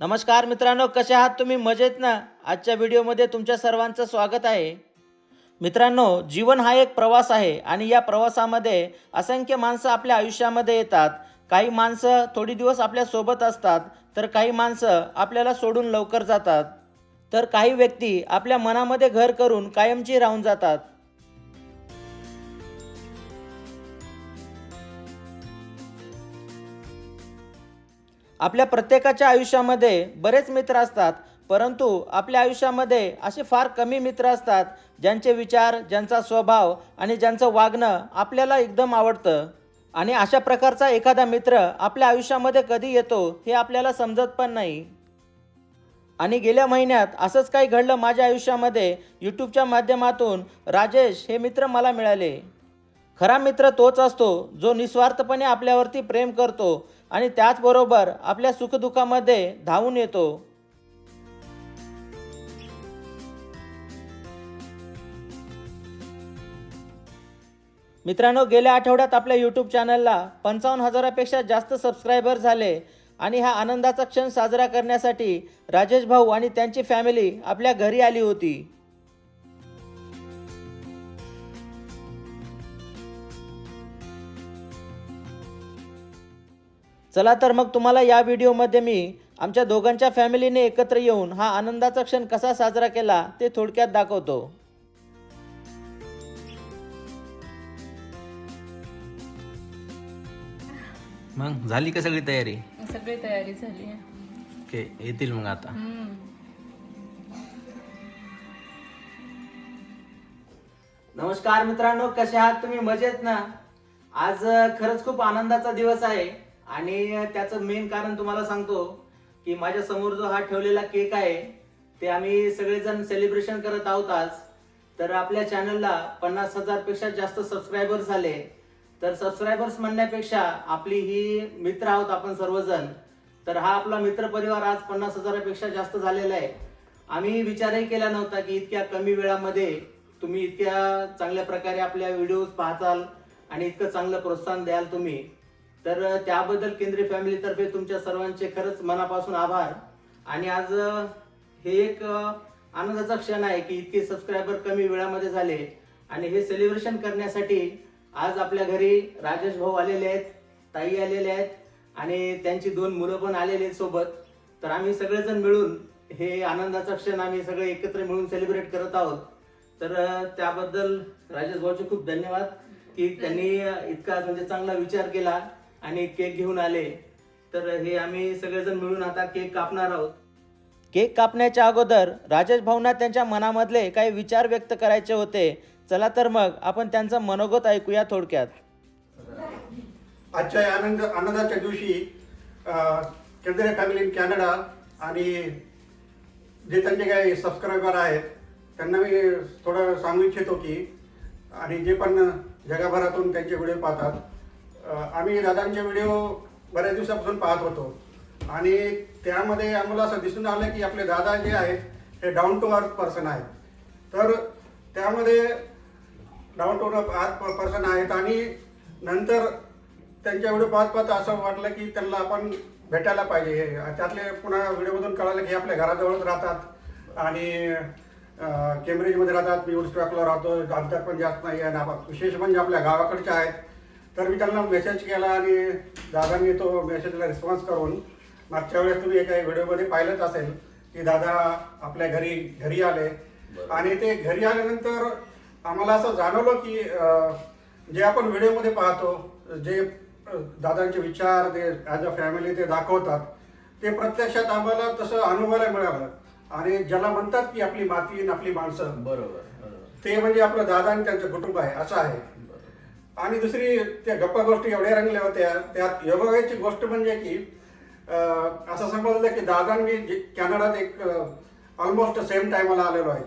नमस्कार मित्रांनो कसे आहात तुम्ही? मजेत ना? आजच्या व्हिडिओमध्ये तुमच्या सर्वांचं स्वागत आहे. मित्रांनो जीवन हा एक प्रवास आहे आणि या प्रवासामध्ये असंख्य माणसं आपल्या आयुष्यामध्ये येतात. काही माणसं थोडी दिवस आपल्यासोबत असतात तर काही माणसं आपल्याला सोडून लवकर जातात. तर काही व्यक्ती आपल्या मनामध्ये घर करून कायमची राहून जातात. आपल्या प्रत्येकाच्या आयुष्यामध्ये बरेच मित्र असतात परंतु आपल्या आयुष्यामध्ये असे फार कमी मित्र असतात ज्यांचे विचार ज्यांचा स्वभाव आणि ज्यांचं वागणं आपल्याला एकदम आवडतं. आणि अशा प्रकारचा एखादा मित्र आपल्या आयुष्यामध्ये कधी येतो हे आपल्याला समजत पण नाही. आणि गेल्या महिन्यात असंच काही घडलं माझ्या आयुष्यामध्ये. यूट्यूबच्या माध्यमातून राजेश हे मित्र मला मिळाले. खरा मित्र तोच असतो जो निस्वार्थपणे आपल्यावरती प्रेम करतो आणि त्याचबरोबर आपल्या सुखदुःखामध्ये धावून येतो. मित्रांनो गेल्या आठवड्यात आपल्या यूट्यूब चॅनलला पंचावन्न हजारापेक्षा जास्त सबस्क्रायबर झाले आणि हा आनंदाचा क्षण साजरा करण्यासाठी राजेश भाऊ आणि त्यांची फॅमिली आपल्या घरी आली होती. चला तर मग तुम्हाला या व्हिडिओमध्ये मी आमच्या दोघांच्या फॅमिलीने एकत्र येऊन हा आनंदाचा क्षण कसा साजरा केला ते थोडक्यात दाखवतो. मग झाली का सगळी तयारी? सगळी तयारी झाली आहे. ओके येतील मग आता. नमस्कार मित्रांनो कसे आहात तुम्ही? मजेत ना? आज खरंच खूप आनंदाचा दिवस आहे. आणि त्याचं मेन कारण तुम्हाला सांगतो की माझ्यासमोर जो हा ठेवलेला केक आहे ते आम्ही सगळेजण सेलिब्रेशन करत आहोत आज. तर आपल्या चॅनलला पन्नास हजारपेक्षा जास्त सबस्क्रायबर्स झाले तर सबस्क्रायबर्स म्हणण्यापेक्षा आपली ही मित्र आहोत आपण सर्वजण. तर हा आपला मित्र परिवार आज पन्नास हजारापेक्षा जास्त झालेला आहे. आम्ही विचारही केला नव्हता की इतक्या कमी वेळामध्ये तुम्ही इतक्या चांगल्या प्रकारे आपल्या व्हिडिओज पाहताल आणि इतकं चांगलं प्रोत्साहन द्याल तुम्ही. तर त्याबद्दल केंद्रीय फॅमिलीतर्फे तुमच्या सर्वांचे खरंच मनापासून आभार. आणि आज हे एक आनंदाचा क्षण आहे की इतके सबस्क्रायबर कमी वेळामध्ये झाले. आणि हे सेलिब्रेशन करण्यासाठी आज आपल्या घरी राजेश भाऊ आलेले आहेत ताई आलेले आहेत आणि त्यांची दोन मुलं पण आलेले आहेत सोबत. तर आम्ही सगळेजण मिळून हे आनंदाचा क्षण आम्ही सगळे एकत्र मिळून सेलिब्रेट करत आहोत. तर त्याबद्दल राजेश भाऊचे खूप धन्यवाद की त्यांनी इतका म्हणजे चांगला विचार केला. आणि केक घेऊन आले. तर हे आम्ही सगळेजण मिळून आता केक कापणार आहोत. केक कापण्याच्या अगोदर राजेश भाऊंना त्यांच्या मनामधले काही विचार व्यक्त करायचे होते. चला तर मग आपण त्यांचं मनोगत ऐकूया थोडक्यात. आजच्या या आनंद आनंदाच्या दिवशी केंद्रीय फॅमिली इन कॅनडा आणि जे त्यांचे काही सबस्क्रायबर आहेत त्यांना मी थोडं सांगू इच्छितो की आणि जे पण जगभरातून त्यांचे व्हिडिओ पाहतात आम्ही दादांचे व्हिडिओ बऱ्याच दिवसापासून पाहत होतो. आणि त्यामध्ये आम्हाला असं दिसून आलं की आपले दादा जे आहेत हे डाऊन टू अर्थ पर्सन आहेत. तर त्यामध्ये डाऊन टू अर्थ पर्सन आहेत आणि नंतर त्यांच्या व्हिडिओ पाहत पाहत असं वाटलं की त्यांना आपण भेटायला पाहिजे. हे त्यातले पुन्हा व्हिडिओमधून कळालं की हे आपल्या घराजवळच राहतात आणि केम्ब्रिजमध्ये राहतात मी उडस्टॉकला राहतो अंतर पण जास्त नाही आहे ना विशेष म्हणजे आपल्या गावाकडच्या आहेत. तर मी त्यांना मेसेज केला आणि दादांनी तो मेसेजला रिस्पॉन्स करून मागच्या वेळेस तुम्ही एका व्हिडिओमध्ये पाहिलंच असेल की दादा आपल्या घरी घरी आले. आणि ते घरी आल्यानंतर आम्हाला असं जाणवलं की जे आपण व्हिडिओमध्ये पाहतो जे दादांचे विचार ते ॲज अ फॅमिली ते दाखवतात ते प्रत्यक्षात आम्हाला तसं अनुभवायला मिळालं. आणि ज्याला म्हणतात की आपली माती आणि आपली माणसं. बरोबर. ते म्हणजे आपलं दादा आणि त्यांचं कुटुंब आहे असं आहे. आणि दुसरी त्या गप्पा गोष्टी एवढ्या रंगल्या होत्या त्यात योगाची गोष्ट म्हणजे की असं समजलं की दादा मी कॅनडात एक ऑलमोस्ट सेम टायमाला आलेलो आहे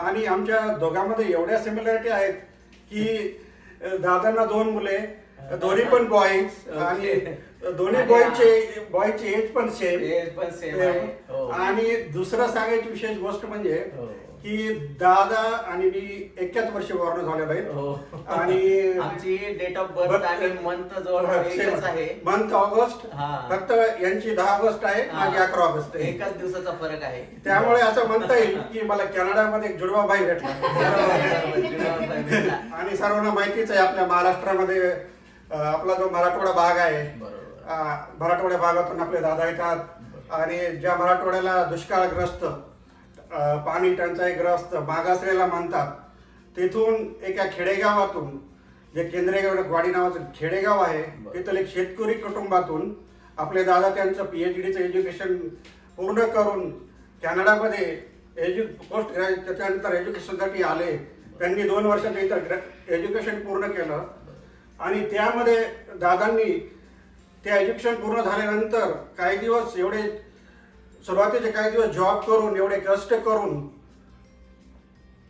आणि आमच्या दोघांमध्ये एवढ्या सिमिलॅरिटी आहेत की दादांना दोन मुले दोन्ही पण बॉईज आणि दोन्ही बॉयचे बॉयचे एज पण सेम Age पण. हो. आणि दुसरं सांगायची विशेष गोष्ट म्हणजे हो. की दादा आणि मी एकाच वर्षी वर्ण झालेलो आहे हो. आणि आमची डेट ऑफ बर्थ आणि मंथ जवळ एकच आहे. Month August. हा. फक्त यांची दहा ऑगस्ट आहे माझी हा. अकरा ऑगस्ट आहे. एकाच दिवसाचा फरक आहे. त्यामुळे असं म्हणता येईल की मला कॅनडामध्ये एक जुडवा भाई भेटला. आणि सर्वांना माहितीच आहे आपल्या महाराष्ट्रामध्ये अं, आपला जो मराठवाडा भाग आहे. अं, मराठवाड्या भागातून आपले दादा येतात. आणि ज्या मराठवाड्याला दुष्काळग्रस्त पाणी टंचाईग्रस्त मागासलेला म्हणतात. तिथून एका खेडेगावातून जे केंद्रीय वाडी नावाचं खेडेगाव आहे तिथं एक शेतकरी कुटुंबातून आपले दादा त्यांचं पीएच डीचं एज्युकेशन पूर्ण करून कॅनडामध्ये एज्यु पोस्ट ग्रॅज्युएट त्याच्यानंतर एज्युकेशनसाठी आले. त्यांनी दोन वर्षाचं इथं एज्युकेशन पूर्ण केलं. आणि त्यामध्ये दादांनी ते एज्युकेशन पूर्ण झाल्यानंतर काही दिवस एवढे सुरुवातीचे काही दिवस जॉब करून एवढे कष्ट करून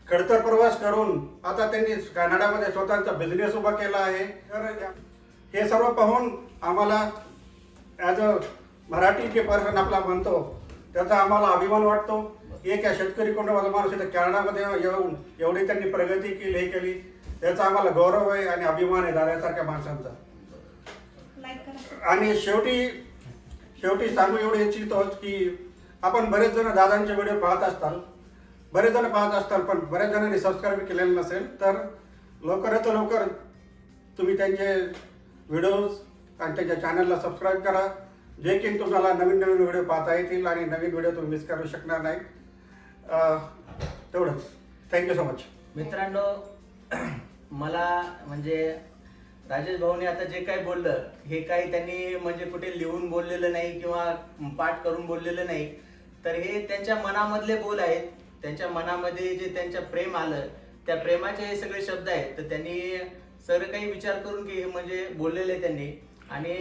खडतर प्रवास करून आता त्यांनी कॅनडामध्ये स्वतःचा बिझनेस उभा केला आहे. तर हे सर्व पाहून आम्हाला ॲज अ मराठी जे पर्सन आपला म्हणतो त्याचा आम्हाला अभिमान वाटतो. एक या शेतकरी कुटुंबाचा माणूस इथं कॅनडामध्ये येऊन एवढी त्यांनी प्रगती केली हे केली. त्याचा आम्हाला गौरव आहे आणि अभिमान आहे दादासारख्या माणसांचा. आणि शेवटी शेवटी सांगू एवढं इच्छितो की आपण बरेच जण दादांचे व्हिडिओ पाहत असताल. बरेच जण पाहत असताल पण बऱ्याच जणांनी सबस्क्राईब केलेलं नसेल तर लवकरात लवकर तुम्ही त्यांचे व्हिडिओज आणि त्यांच्या चॅनलला सबस्क्राईब करा. जे की तुम्हाला नवीन नवीन व्हिडिओ पाहता येतील आणि नवीन व्हिडिओ तुम्ही मिस करू शकणार नाही. तेवढंच. थँक्यू सो मच मित्रांनो मला म्हणजे राजेश भाऊने आता जे काही बोललं हे काही त्यांनी म्हणजे कुठे लिहून बोललेलं नाही किंवा पाठ करून बोललेलं नाही तर हे त्यांच्या मनामधले बोल आहेत. त्यांच्या मनामध्ये जे त्यांच्या प्रेम आलं त्या प्रेमाचे हे सगळे शब्द आहेत. तर त्यांनी सर काही विचार करून की हे म्हणजे बोललेले त्यांनी. आणि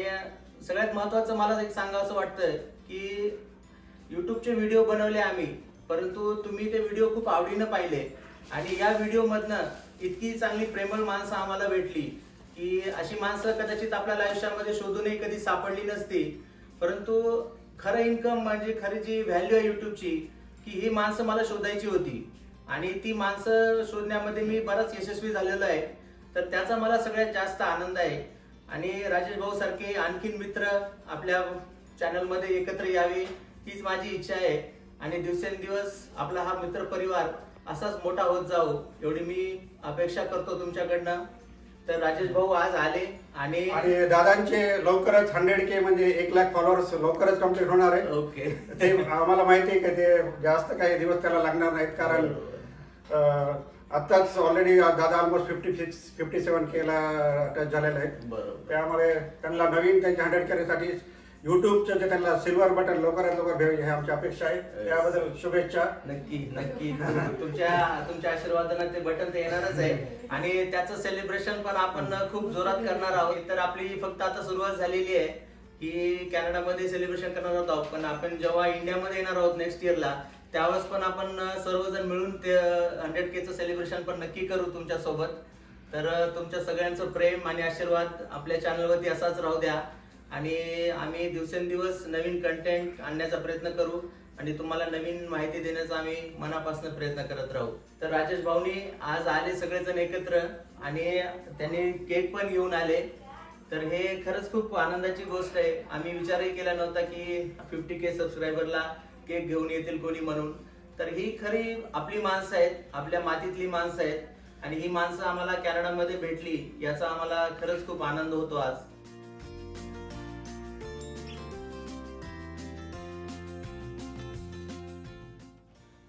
सगळ्यात महत्वाचं मला एक सांगावं असं वाटतं की युट्यूबचे व्हिडिओ बनवले आम्ही परंतु तुम्ही ते व्हिडिओ खूप आवडीनं पाहिले. आणि या व्हिडिओमधनं इतकी चांगली प्रेमळ माणसं आम्हाला भेटली. की अशी माणसं कदाचित आपल्याला आयुष्यामध्ये शोधूनही कधी सापडली नसती परंतु खरं इन्कम म्हणजे खरी जी व्हॅल्यू आहे युट्यूबची की ही माणसं मला शोधायची होती. आणि ती माणसं शोधण्यामध्ये मी बराच यशस्वी झालेलो आहे. तर त्याचा मला सगळ्यात जास्त आनंद आहे. आणि राजेश भाऊ सारखे आणखीन मित्र आपल्या चॅनलमध्ये एकत्र यावे हीच माझी इच्छा आहे. आणि दिवसेंदिवस आपला हा मित्र परिवार असाच मोठा होत जाओ एवढी मी अपेक्षा करतो तुमच्याकडनं. तर राजेश भाऊ आज आले आणि आणि दादांचे लवकरच हंड्रेड के म्हणजे एक लाख फॉलोअर्स लवकरच कंप्लीट होणार आहे. ओके. ते आम्हाला माहिती आहे की ते जास्त काही दिवस त्याला लागणार नाहीत कारण अं, आत्ताच ऑलरेडी दादा almost fifty six fifty seven केला टच झालेला आहे. बरोबर. त्यामुळे त्यांना नवीन त्यांच्या हंड्रेड करण्यासाठी युट्यूबचं जे त्यांना सिल्वर बटन लवकरात लवकर भेटेल ही आमची अपेक्षा आहे. त्याबद्दल शुभेच्छा. नक्की नक्की. तुमच्या तुमच्या आशीर्वादानं ते बटन ते येणारच आहे. आणि त्याचं सेलिब्रेशन पण आपण खूप जोरात करणार आहोत. तर आपली फक्त आता सुरुवात झालेली आहे. की कॅनडामध्ये सेलिब्रेशन करणार आहोत. पण आपण जेव्हा इंडियामध्ये येणार आहोत नेक्स्ट इयरला त्यावेळेस पण आपण सर्वजण मिळून ते हंड्रेड केचं सेलिब्रेशन पण नक्की करू तुमच्यासोबत तर तुमच्या सगळ्यांचं प्रेम आणि आशीर्वाद आपल्या चॅनलवरती असाच राहू द्या. आणि आम्ही दिवसेंदिवस नवीन कंटेंट आणण्याचा प्रयत्न करू आणि तुम्हाला नवीन माहिती देण्याचा आम्ही मनापासून प्रयत्न करत राहू. तर राजेश भाऊनी आज आले सगळेजण एकत्र आणि त्यांनी केक पण घेऊन आले. तर हे खरंच खूप आनंदाची गोष्ट आहे. आम्ही विचारही केला नव्हता की फिफ्टी के सबस्क्रायबरला केक घेऊन येतील कोणी म्हणून. तर ही खरी आपली माणसं आहेत आपल्या मातीतली माणसं आहेत आणि ही माणसं आम्हाला कॅनडामध्ये भेटली याचा आम्हाला खरंच खूप आनंद होतो आज.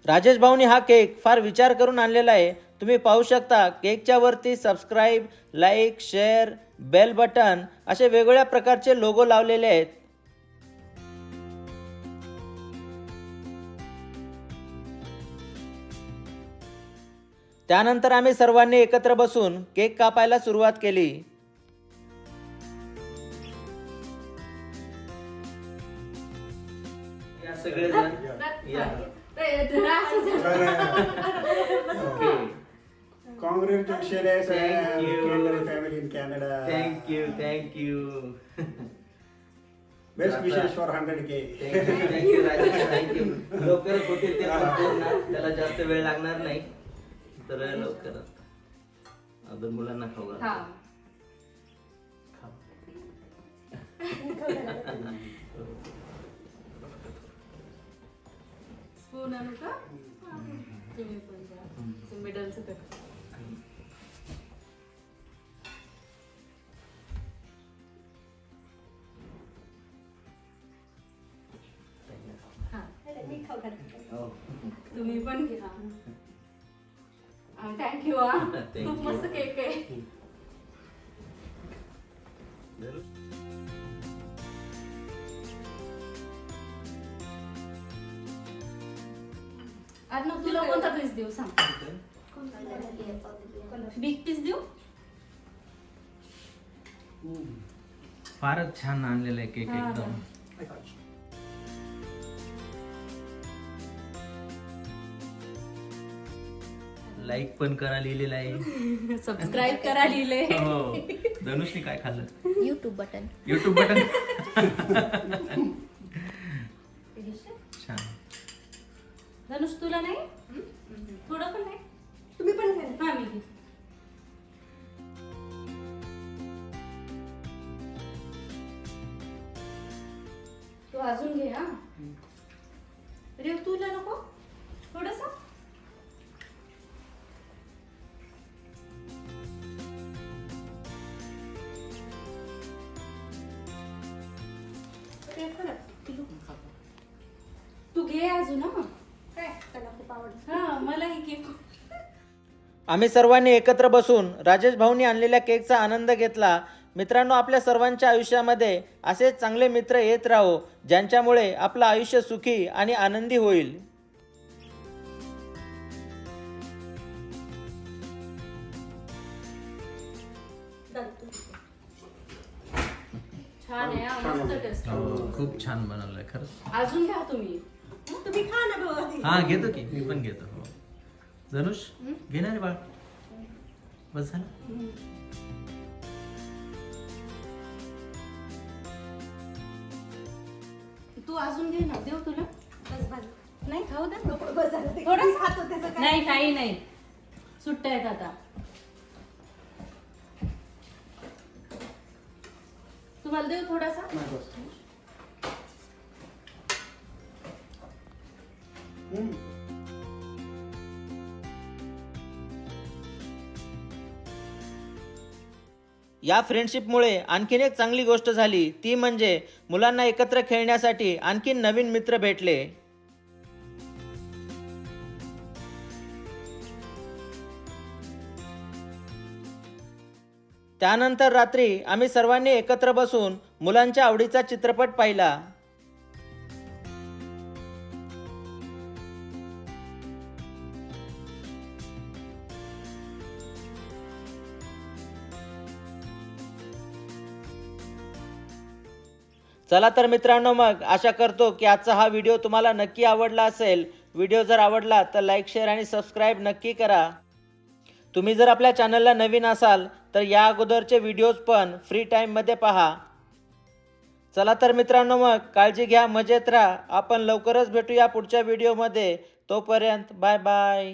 राजेश भाऊनी हा केक फार विचार करून आणलेला आहे. तुम्ही पाहू शकता केकच्या वरती subscribe like share bell button असे वेगवेगळ्या प्रकारचे लोगो लावलेले आहेत. त्यानंतर आम्ही सर्वांनी एकत्र बसून केक कापायला सुरुवात केली. या सगळेजण या. Congratulation Thank you. Family in Canada thank you thank you best आता- विशेष for hundred K thank you thank you Rajesh thank you लवकरच होतील ते पण पूर्ण त्याला जास्त वेळ लागणार नाही. तर लवकरच अजून मुलांना खाऊ घाला. हा खाऊ. स्पून आणू का तुम्ही पण द्या मिडलचं कट हा हो. तुम्ही पण घ्या. थँक्यू हा. Thank खूप you. मस्त केक आहे. अर्णव तुला कोणता पीस देऊ? सांग. बिग पीस देऊ? फारच छान आणलेलं आहे केक हा, एकदम. लाईक पण करा लिहिलेलं आहे. सबस्क्राईब करा लिहिले. हो धनुषने काय खाल्लं? YouTube button YouTube button Dhanush तुला नाही? थोडं पण नाही? तुम्ही पण हा मी घेते. तू अजून घे हा. रेव तुला नको? थोडस? तू घे अजून हा. हा मला ही केक. आम्ही सर्वांनी एकत्र बसून राजेश भाऊनी आणलेल्या केकचा आनंद घेतला. मित्रांनो आपल्या सर्वांच्या आयुष्यामध्ये असेच चांगले मित्र येत राहो ज्यांच्यामुळे आपलं आयुष्य सुखी आणि आनंदी होईल. छान आहे हा, मस्त टेस्ट. खूप छान बनवलंय खरंच. अजून घ्या तुम्ही. तुम्ही खा ना भाऊ हा घेतो की मी पण घेतो. हो. धनुष घेणार बाळ. बस झालं. तू अजून घे ना देऊ तुला. नाही खाऊ दे. बस झालं ते. थोडंसं. खात होते. नाही काही नाही. सुट्ट्या आहेत आता. तुम्हाला देऊ थोडासा? या फ्रेंडशिपमुळे आणखीन एक चांगली गोष्ट झाली. ती म्हणजे मुलांना एकत्र खेळण्यासाठी आणखीन नवीन मित्र भेटले. त्यानंतर रात्री आम्ही सर्वांनी एकत्र बसून मुलांच्या आवडीचा चित्रपट पाहिला. चला तर मित्रांनो मग आशा करतो की आजचा हा व्हिडिओ तुम्हाला नक्की आवडला असेल. व्हिडिओ जर आवडला तर लाईक शेअर आणि सबस्क्राईब नक्की करा. तुम्ही जर आपल्या चॅनलला नवीन असाल तर या अगोदरचे व्हिडिओज पण फ्री टाईममध्ये पहा. चला तर मित्रांनो मग काळजी घ्या मजेत राहा. आपण लवकरच भेटूया पुढच्या व्हिडिओमध्ये तोपर्यंत बाय बाय